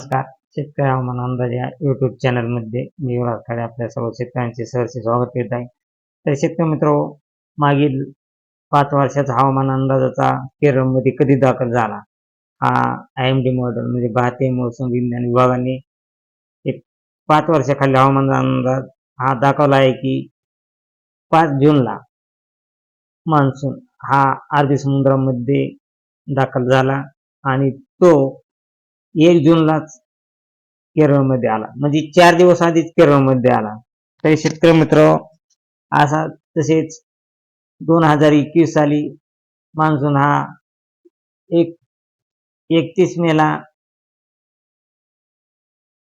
नमस्कार. शेतकरी हवामान अंदाज या युट्यूब चॅनलमध्ये मी युवराज आपल्या सर्व शेतकऱ्यांचे सहर्ष स्वागत करीत आहे. तर शेतकरी मित्र मागील पाच वर्षाचा हवामान अंदाजाचा केरळमध्ये कधी दाखल झाला? हा आय एम डी मॉडेल म्हणजे भारतीय मौसम विज्ञान विभागाने एक पाच वर्षाखाली हवामान अंदाज हा दाखवला आहे की पाच जूनला मान्सून हा अरबी समुद्रामध्ये दाखल झाला आणि तो एक जूनलाच केरळमध्ये आला. म्हणजे चार दिवस आधीच केरळमध्ये आला. तरी शेतकरी मित्र असा तसेच दोन हजार एकवीस साली मान्सून हा एक एकतीस मेला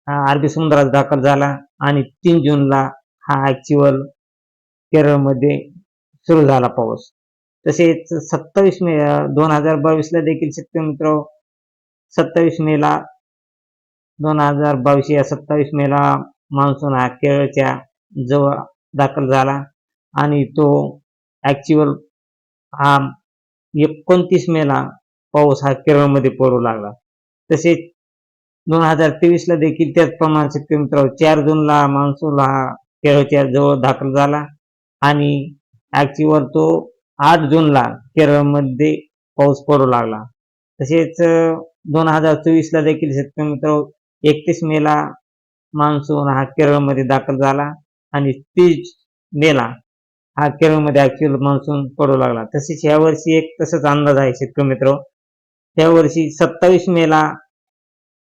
हा अरबी समुद्रात दाखल झाला आणि तीन जूनला हा ॲक्च्युअल केरळमध्ये सुरू झाला पाऊस. तसेच सत्तावीस मे दोन हजार बावीसला देखील शेतकरी मित्र सत्तावीस मेला दोन हजार बावीस या सत्तावीस मेला मान्सून हा केरळच्या जवळ दाखल झाला. आणि तो ॲक्च्युअल हा एकोणतीस मेला पाऊस हा केरळमध्ये पडू लागला. तसेच दोन हजार तेवीसला देखील त्याचप्रमाणे शेतकरी मित्र चार जूनला मान्सून हा केरळच्या जवळ दाखल झाला. आणि ॲक्च्युअल तो आठ जूनला केरळमध्ये पाऊस पडू लागला. तसेच दोन हजार चोवीसला देखील शेतकरी मित्र एकतीस मेला मान्सून हा केरळमध्ये दाखल झाला आणि तीस मेला हा केरळमध्ये ऍक्च्युअल मान्सून पडू लागला. तसेच ह्या वर्षी एक तसंच अंदाज आहे शेतकरी मित्र. त्या वर्षी सत्तावीस मेला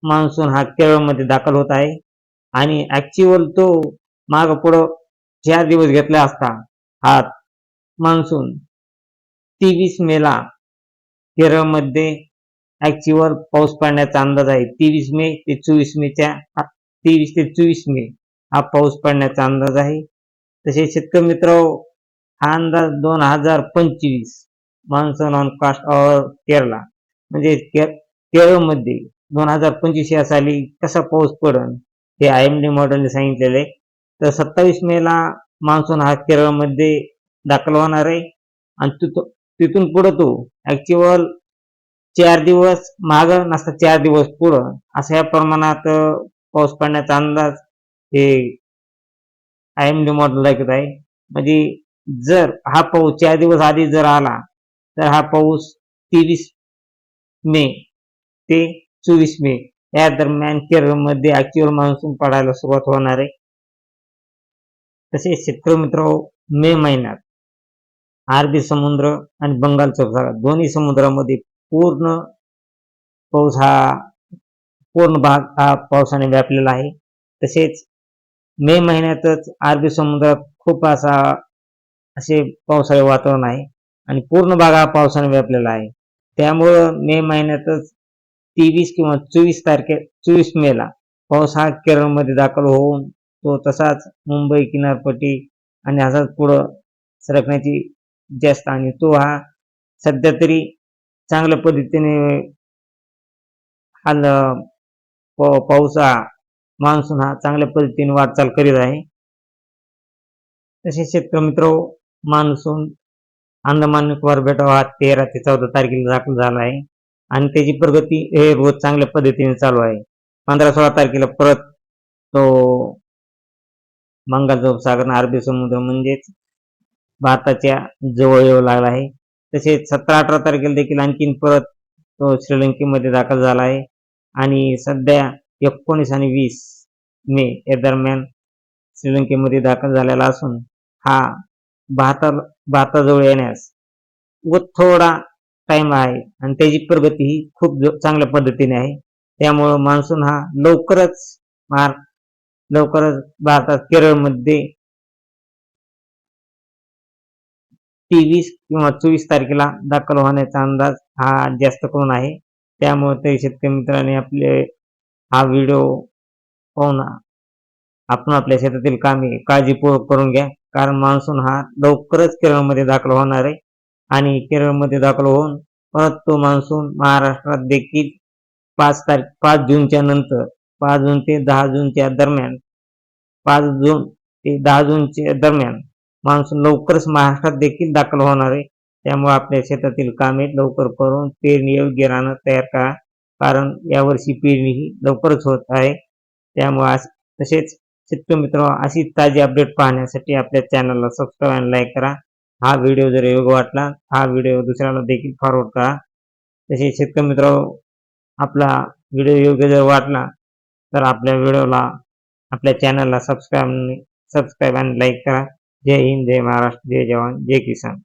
मान्सून हा केरळमध्ये दाखल होत आहे आणि ऍक्च्युअल तो माग पुढं चार दिवस घेतला असता हा मान्सून तेवीस मेला केरळमध्ये ऍक्च्युअल पाऊस पडण्याचा अंदाज आहे. तेवीस मे ते चोवीस मेच्या तेवीस ते चोवीस मे हा पाऊस पडण्याचा अंदाज आहे. तसेच शेतकरी मित्र हा अंदाज दोन हजार पंचवीस monsoon onset over Kerala म्हणजे केरळमध्ये दोन हजार पंचवीस या साली कसा पाऊस पडन हे आय एम डी मॉडेलने सांगितलेलं आहे. तर सत्तावीस मेला मान्सून हा केरळमध्ये दाखल होणार आहे. आणि तिथून तिथून पुढं तो ऍक्च्युअल चार दिवस माग नसता चार दिवस पुढं. अशा या प्रमाणात पाऊस पडण्याचा अंदाज हे आय एम डी मॉडेल ऐकत आहे. म्हणजे जर हा पाऊस चार दिवस आधी जर आला तर हा पाऊस तेवीस मे ते चोवीस मे या दरम्यान केरळमध्ये ऍक्च्युअल मान्सून पडायला सुरुवात होणार आहे. तसेच शेतकरी मित्र मे महिन्यात अरबी समुद्र आणि बंगालचा दोन्ही समुद्रामध्ये पूर्ण पाऊस हा पूर्ण भाग हा पावसाने व्यापलेला आहे. तसेच मे महिन्यातच अरबी समुद्रात खूप असा असे पावसाळे वातावरण आहे आणि पूर्ण भाग हा पावसाने व्यापलेला आहे. त्यामुळं मे महिन्यातच तेवीस किंवा चोवीस तारखे चोवीस मेला पाऊस हा केरळमध्ये दाखल होऊन तो तसाच मुंबई किनारपट्टी आणि असाच पुढं सरकण्याची जास्त आणि तो हा सध्या तरी चांगल्या पद्धतीने हाल पाऊस हा मान्सून हा चांगल्या पद्धतीने वाटचाल करीत आहे. तसेच शेतकरी मित्र मान्सून अंदमान निकोबार बेटावर हा तेरा ते चौदा तारखेला दाखल झाला आहे आणि त्याची प्रगती हे रोज चांगल्या पद्धतीने चालू आहे. पंधरा सोळा तारखेला परत तो बंगालचा उपसागर अरबी समुद्र म्हणजेच भारताच्या जवळ येऊ लागला आहे. तसेच सतरा अठरा तारखेला देखील आणखीन परत तो श्रीलंकेमध्ये दाखल झाला आहे. आणि सध्या एकोणीस आणि वीस मे या दरम्यान श्रीलंकेमध्ये दाखल झालेला असून हा भारता भारताजवळ येण्यास व थोडा टाइम आहे. आणि त्याची प्रगती ही खूप चांगल्या पद्धतीने आहे. त्यामुळं मान्सून हा लवकरच मार लवकरच भारतात केरळमध्ये तेवीस किंवा चोवीस तारखेला दाखल होण्याचा अंदाज हा जास्त करून आहे. त्यामुळे ते शेतकरी मित्रांनी आपले हा व्हिडिओ पाहून आपण आपल्या शेतातील कामे काळजीपूर्वक करून घ्या. कारण मान्सून हा लवकरच केरळमध्ये दाखल होणार आहे. आणि केरळमध्ये दाखल होऊन परत तो मान्सून महाराष्ट्रात देखील पाच तारीख पाच जूनच्या नंतर पाच जून ते दहा जूनच्या दरम्यान पाच जून ते दहा जूनच्या दरम्यान मान्सून लवकरच महाराष्ट्रात देखील दाखल होणार आहे. त्यामुळे आपल्या शेतातील कामे लवकर करून पेरणी योग्य राहणं तयार करा. कारण यावर्षी पेरणी ही लवकरच होत आहे. त्यामुळे तसेच शेतकरी मित्र अशी ताजी अपडेट पाहण्यासाठी आपल्या चॅनलला सबस्क्राईब आणि लाईक करा. हा व्हिडिओ जर योग्य वाटला हा व्हिडिओ दुसऱ्याला देखील फॉरवर्ड करा. तसेच शेतकरी मित्र आपला व्हिडिओ योग्य जर वाटला तर आपल्या व्हिडिओला आपल्या चॅनलला सबस्क्राईब सबस्क्राईब आणि लाईक करा. જય હિન્દ જય મહારાષ્ટ્ર જય જવાન જય કિસાન.